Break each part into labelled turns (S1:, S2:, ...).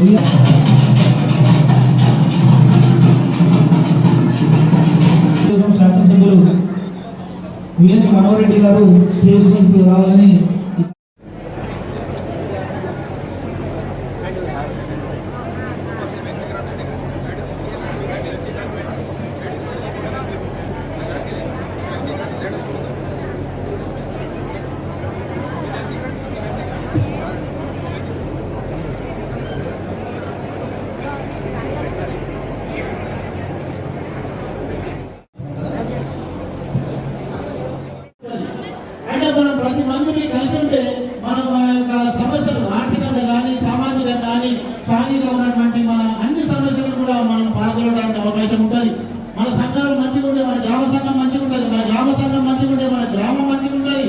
S1: Yeah. VS Mano Reddy గారు stage మీదకి రావాలని
S2: అంటే మనం ప్రతి మందిని కలిసి ఉంటే మనం మన యొక్క సమస్యలు ఆర్థికంగా కానీ సామాజికంగా కానీ సాంఘికంగా ఉన్నటువంటి మన అన్ని సమస్యలు కూడా మనం పాల్గొనడానికి అవకాశం ఉంటుంది మన సంఘాలు మంచిగా ఉంటే మన గ్రామ సంఘం మంచిగా ఉంటుంది మన గ్రామ సంఘం మంచిగా ఉంటే మన గ్రామం మంచిగా ఉంటుంది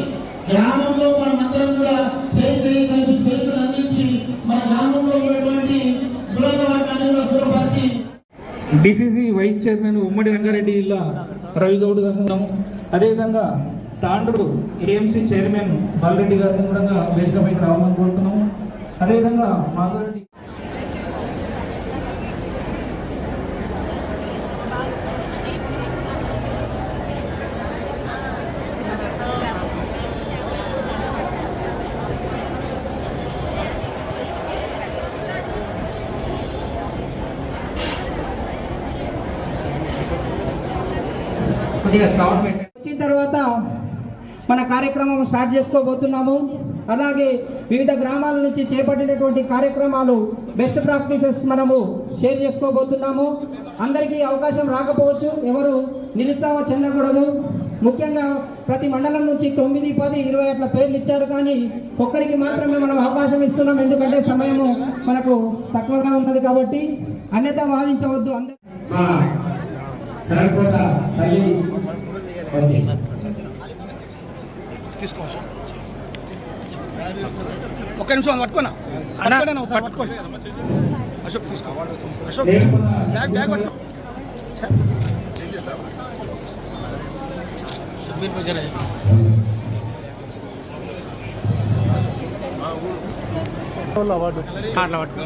S2: గ్రామంలో మనం అందరం కూడా చేయి చేయి కలిపి చేతులు అందించి మన గ్రామంలో ఉన్నటువంటి విరోధ వర్గాన్ని కూడా దూరపరిచి
S1: డిసిసి వైస్ చైర్మన్ ఉమ్మడి రంగారెడ్డి జిల్లా రవి గారు ఉన్నాము. అదేవిధంగా తాండూరు ఏఎంసీ చైర్మన్ బాలరెడ్డి గారిని కూడా వేదికపైకి రావాలని కోరుతున్నాము. అదేవిధంగా మాధవరెడ్డి
S3: వచ్చిన తర్వాత మన కార్యక్రమం స్టార్ట్ చేసుకోబోతున్నాము. అలాగే వివిధ గ్రామాల నుంచి చేపట్టినటువంటి కార్యక్రమాలు బెస్ట్ ప్రాక్టీసెస్ మనము షేర్ చేసుకోబోతున్నాము. అందరికీ అవకాశం రాకపోవచ్చు. ఎవరు నిరుత్సాహ చెందకూడదు. ముఖ్యంగా ప్రతి మండలం నుంచి తొమ్మిది పది ఇరవై అట్లా పేర్లు ఇచ్చారు కానీ ఒక్కరికి మాత్రమే మనం అవకాశం ఇస్తున్నాం. ఎందుకంటే సమయము మనకు తక్కువగా ఉన్నది కాబట్టి అన్యత భావించవద్దు అందరూ
S2: ఉంది.
S4: ఒక్క నిమిషం పట్టుకోనా? పట్టుకోండి ఒకసారి పట్టుకోండి. అశోక్ తీసుకో. అశోక్ బ్యాగ్ బ్యాగ్ పట్టుకో. సుబ్బీర్ బజార్. కార్లో పట్టుకో.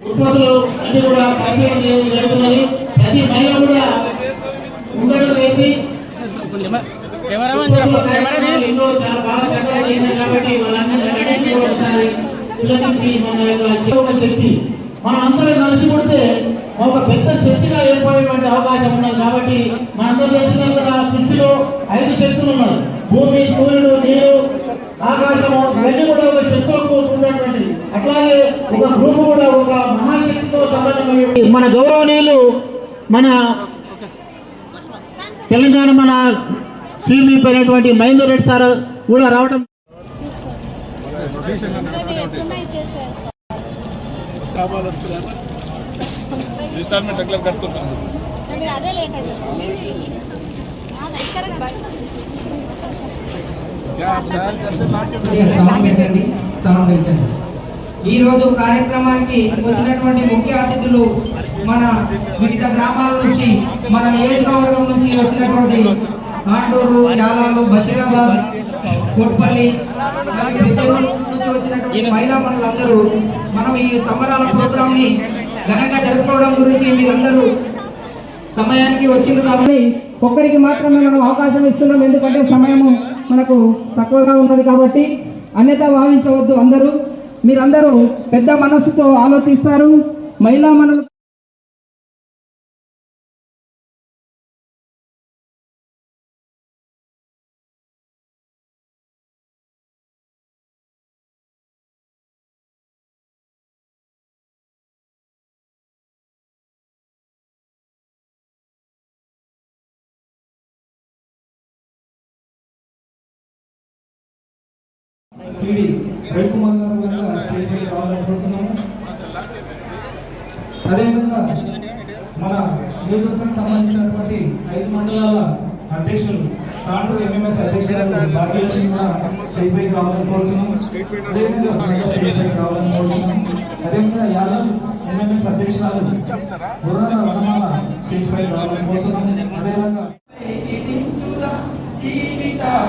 S2: ఉత్పత్తులు అన్ని కూడా పరిచయం చేయడం జరుగుతున్నది ప్రతి మహిళ కూడా ఉండలు వేసి
S4: కెమెరామెన్ జర కెమెరా తీ.
S2: ఎన్నో చాలా బాగా చక్కగా చేశారు కాబట్టి వాళ్ళందరికీ కూడా ఒకసారి తిలకించి మన యొక్క జీవన శక్తి. మనం అందరం కలిసి కొడితే ఒక పెద్ద శక్తిగా ఏర్పడేటువంటి అవకాశం ఉన్నది కాబట్టి మనందరూ తెలిసిన కూడా సృష్టిలో ఐదు శక్తులు ఉన్నాయి భూమి సూర్యుడు నీరు ఆకాశము ఇవన్నీ కూడా ఒక అట్లాగే ఒక గ్రూప్ కూడా ఒక మహాశక్తితో మన గౌరవనీయులు మన తెలంగాణ మన టీవీ అయినటువంటి మహేందర్ రెడ్డి సార్ కూడా రావడం
S4: ఇన్స్టాల్మెంట్ రెగ్యులర్ కట్టుకుంటాను
S3: ఈ రోజు కార్యక్రమానికి వచ్చినటువంటి ముఖ్య అతిథులు మన వివిధ గ్రామాల నుంచి మన నియోజకవర్గం నుంచి వచ్చినటువంటి ఆండూరు యాలాలు బషీరాబాద్ కొట్పల్లి నుంచి వచ్చినటువంటి మహిళా మనులందరూ మనం ఈ సంబరాల ప్రోగ్రామ్ని ఘనంగా జరుపుకోవడం గురించి మీరందరూ సమయానికి వచ్చింది కాబట్టి ఒక్కరికి మాత్రమే మనం అవకాశం ఇస్తున్నాం. ఎందుకంటే సమయము మనకు తక్కువగా ఉన్నది కాబట్టి అన్యత భావించవద్దు అందరూ. మీరందరూ పెద్ద మనస్సుతో ఆలోచిస్తారు. మహిళా మనలు
S1: టీవీ రవికుమార్ గారు కూడా స్టేజ్ అదేవిధంగా మన నియోజకవర్గానికి సంబంధించినటువంటి ఐదు మండలాల అధ్యక్షులు తాండూరు ఎంఎంఎస్ అధ్యక్షులు భాగ్యలక్ష్మి కూడా స్టేట్ పైకి రావాలని కోరుతున్నాం అదేవిధంగా స్టేట్ పైకి రావాలని కోరుతున్నాం అదేవిధంగా యాదవ్ ఎంఎంఎస్ అధ్యక్షురాలు బుర్రాల వనమాల స్టేజ్ పైకి రావాలని కోరుతున్నాం అదేవిధంగా
S5: జీవితాల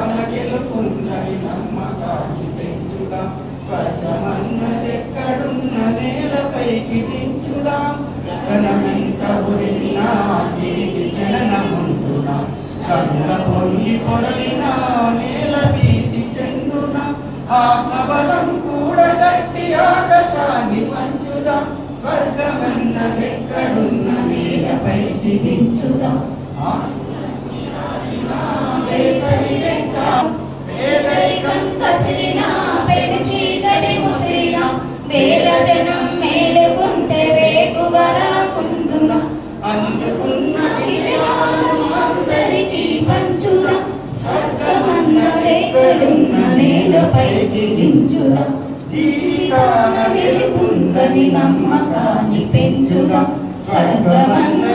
S5: కన్నుల పొంగి పొరలిన నేల భీతి చెందున ఆత్మబలం నేలపైకి
S6: జీవితాన వెలుగుందని నమ్మకాన్ని
S5: పెంచుగా స్వర్గమన్న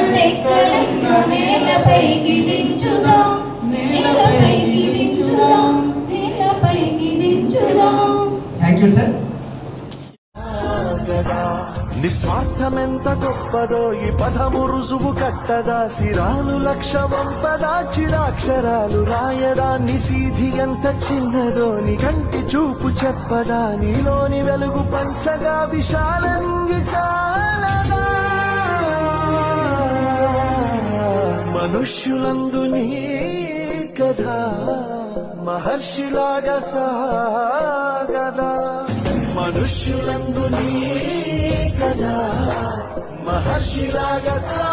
S7: నిస్వార్థమెంత గొప్పదో ఈ పదము రుజువు కట్టదా. సిరాలు లక్ష వంపదా చిరాక్షరాలు రాయదా. నిసీధి ఎంత చిన్నదో ని కంటి చూపు చెప్పదా. నీలోని వెలుగు పంచగా విశాలంగి చాలదా. మనుష్యులందు నీ కథ మహర్షిలాగా సాగదా. మనుష్యులందు నీ మహర్షిలాగా సా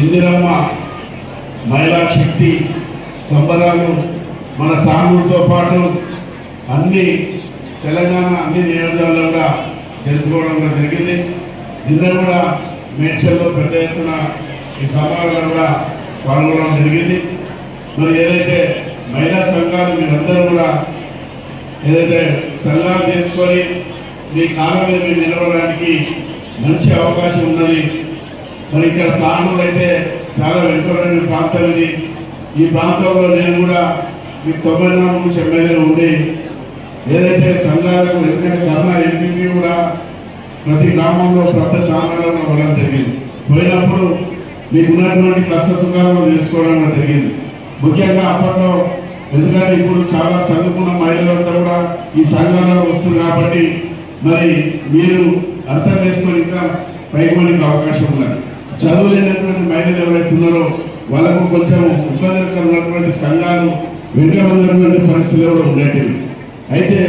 S8: ఇందిరమ్మ మహిళా శక్తి సంబరాలు మన తాండూరుతో పాటు అన్ని తెలంగాణ అన్ని నియోజకాల్లో కూడా జరుపుకోవడం కూడా జరిగింది. నిన్న కూడా మేడ్చల్లో పెద్ద ఎత్తున ఈ సభలో కూడా పాల్గొనడం జరిగింది. మరి ఏదైతే మహిళా సంఘాలు మీరందరూ కూడా ఏదైతే సంఘాలు చేసుకొని మీ కాలం మీద మీరు నిలవడానికి మంచి అవకాశం ఉన్నది మరి ఇక్కడ తాండూరు అయితే చాలా వెనుకబడిన ప్రాంతం ఇది. ఈ ప్రాంతంలో నేను కూడా ఈ తొంభై నాలుగు నుంచి ఎమ్మెల్యేలు ఉండి ఏదైతే సంఘాలకు ఎందుకంటే కర్ణ ఎంపీ కూడా ప్రతి గ్రామంలో ప్రతి గ్రామాల్లో వెళ్ళడం జరిగింది. పోయినప్పుడు మీకు ఉన్నటువంటి కష్ట సుఖాలను తెలుసుకోవడం జరిగింది. ముఖ్యంగా అప్పట్లో ఎందుకంటే ఇప్పుడు చాలా చదువుకున్న మహిళలంతా కూడా ఈ సంఘాలలో వస్తుంది కాబట్టి మరి మీరు అర్థం చేసుకొని ఇంకా పైకి అవకాశం ఉన్నది. చదువు లేనటువంటి మహిళలు ఎవరైతే ఉన్నారో వాళ్ళకు కొంచెం ఇబ్బందికరమైనటువంటి సంఘాలు వెనుకబడినటువంటి పరిస్థితులు కూడా ఉండేటివి అయితే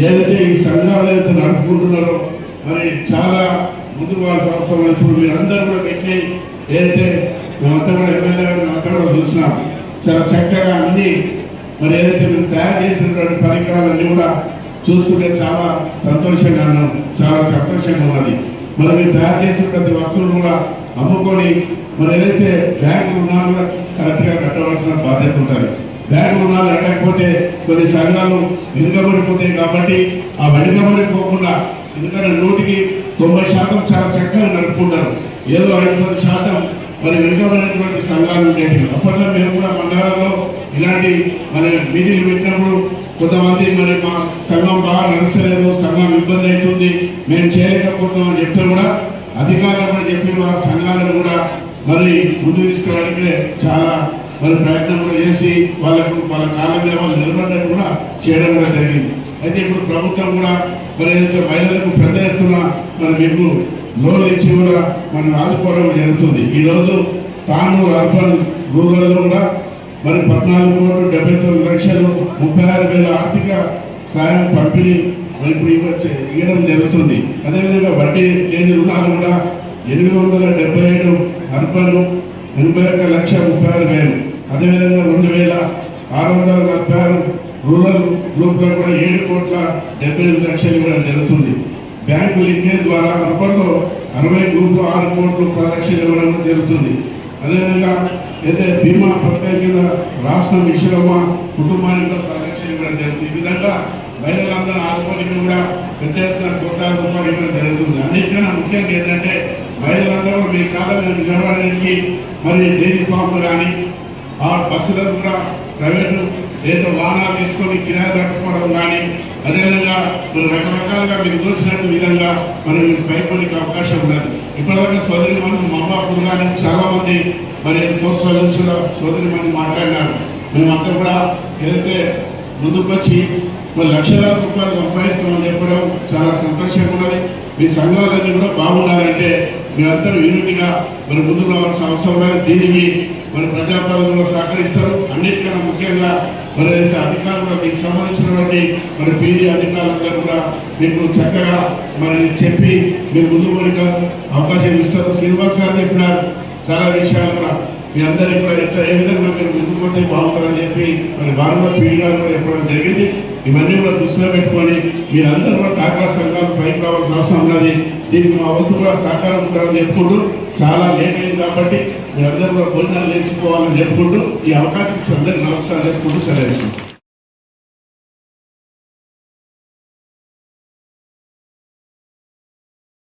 S8: ఏదైతే ఈ సంఘాలు ఏదైతే నడుపుకుంటున్నారో మరి చాలా ముందుకు వాళ్ళ అవసరం ఇప్పుడు మీరందరూ కూడా పెట్టి ఏదైతే మేమంతా కూడా ఎమ్మెల్యే గారు మేమంతా కూడా చూసినాం చాలా చక్కగా అన్ని మరి ఏదైతే మీరు తయారు చేసినటువంటి పరికరాలన్నీ కూడా చూస్తుంటే చాలా సంతోషంగా చాలా సంతోషంగా ఉన్నది. మరి మీరు తయారు చేసిన ప్రతి వస్తువులు కూడా అమ్ముకొని మరి ఏదైతే బ్యాంకు రుణాలు కరెక్ట్గా కట్టవలసిన బాధ్యత ఉంటుంది బ్యాంకు రుణాలు కట్టకపోతే కొన్ని సంఘాలు వెనుకబడిపోతాయి కాబట్టి ఆ వెనుకబడిపోకుండా ఎందుకంటే నూటికి తొంభై శాతం చాలా చక్కగా నడుపుకుంటారు. ఏదో ఐదు పది శాతం మరి వెనుకబడినటువంటి సంఘాలు ఉండేవి అప్పట్లో మేము కూడా మండలాల్లో ఇలాంటి మరి మీటింగ్లు పెట్టినప్పుడు కొంతమంది మరి మా సంఘం బాగా నడుస్తలేదు సంఘం ఇబ్బంది అవుతుంది మేము చేయలేకపోతున్నాం అని చెప్తే కూడా అధికారులు చెప్పిన వాళ్ళ సంఘాలను కూడా మరి ముందు తీసుకురావడానికి చాలా మరి ప్రయత్నం చేసి వాళ్ళకు వాళ్ళ కాలం మీద వాళ్ళు నిలబడడం కూడా చేయడం కూడా జరిగింది. అయితే ఇప్పుడు ప్రభుత్వం కూడా మరి ఏదైతే మహిళలకు పెద్ద ఎత్తున మరి మీకు లోన్లు ఇచ్చి కూడా మనం ఆదుకోవడం జరుగుతుంది. ఈ రోజు అర్బన్ రూరల్లో కూడా మరి పద్నాలుగు కోట్లు డెబ్బై తొమ్మిది లక్షలు ముప్పై ఆరు వేల ఆర్థిక సాయం పంపిణీ మరి ఇప్పుడు ఇవ్వడం జరుగుతుంది. అదేవిధంగా వడ్డీ లేని రుణాలు కూడా ఎనిమిది వందల డెబ్బై ఏడు అర్బన్ ఎనభై ఒక్క లక్ష ముప్పై ఆరు వేలు. అదేవిధంగా రెండు వేల ఆరు వందల నలభై ఆరు రూరల్ గ్రూప్లో కూడా ఏడు కోట్ల డెబ్బై ఎనిమిది లక్షలు ఇవ్వడం జరుగుతుంది. బ్యాంకు లింకేజ్ ద్వారా అర్బన్లో అరవై గ్రూపులు ఆరు కోట్లు పది లక్షలు ఇవ్వడం జరుగుతుంది. అదేవిధంగా అయితే బీమా పథకం కింద రాష్ట్రం మిశ్రమ కుటుంబానికి పది లక్షలు ఇవ్వడం జరుగుతుంది. ఈ విధంగా మహిళలందరూ ఆదుకోనికి కూడా పెద్ద ఎత్తున కోట్లాది రూపాయలు ఇవ్వడం జరుగుతుంది. అన్నిటికన్నా ముఖ్యంగా ఏంటంటే మహిళలందరూ మీ కాలంలో మీద నిలబడడానికి మరి డైరీ ఫామ్లు కానీ ఆ బస్సులను కూడా ప్రైవేటు లేదా వాహనాలు తీసుకొని కిరాయి కట్టుకోవడం కానీ అదేవిధంగా మీరు రకరకాలుగా మీకు చూసినట్టు విధంగా మరి మీకు భయపడికి అవకాశం ఉన్నది. ఇప్పటిదాకా సోదరి మనం మహాపూర్ కానీ చాలా మంది మరి కోర్టు సోదరి మనం మాట్లాడినారు. మేమంతా కూడా ఏదైతే ముందుకొచ్చి మరి లక్షలాది రూపాయలు సంపాదిస్తామని చెప్పడం చాలా సంతోషంగా ఉన్నది. మీ సంఘాలన్నీ కూడా బాగున్నారంటే మీరందరూ యూనిట్గా మరి ముందుకు రావాల్సిన అవసరం లేదు దీనికి మరి ప్రజాపాలనలో సహకరిస్తారు. అన్నిటికన్నా ముఖ్యంగా మరి అయితే అధికారులు మీకు సంబంధించినటువంటి మరి పీడీ అధికారులందరూ కూడా మీకు చక్కగా మరి చెప్పి మీరు ముందుకు పడిగా అవకాశం ఇస్తారు శ్రీనివాస్ గారు చెప్పినారు. చాలా విషయాలు కూడా మీ అందరికీ కూడా ఏ విధంగా మీరు ముందుకు పోతే బాగుంటుందని మరి వారు కూడా గారు చెప్పడం జరిగింది. ఇవన్నీ కూడా దృష్టిలో పెట్టుకొని మీరందరూ కూడా డాక్రా సంఘాలు పైకి రావాల్సిన అవసరం ఉన్నది దీనికి మా వంతు కూడా సహకారం ఉండాలని చెప్పుకుంటూ చాలా లేట్ అయింది కాబట్టి మీరందరూ కూడా భోజనాలు చేసుకోవాలని చెప్పుకుంటూ ఈ అవకాశం అందరికీ నమస్కారం చెప్పుకుంటూ సరే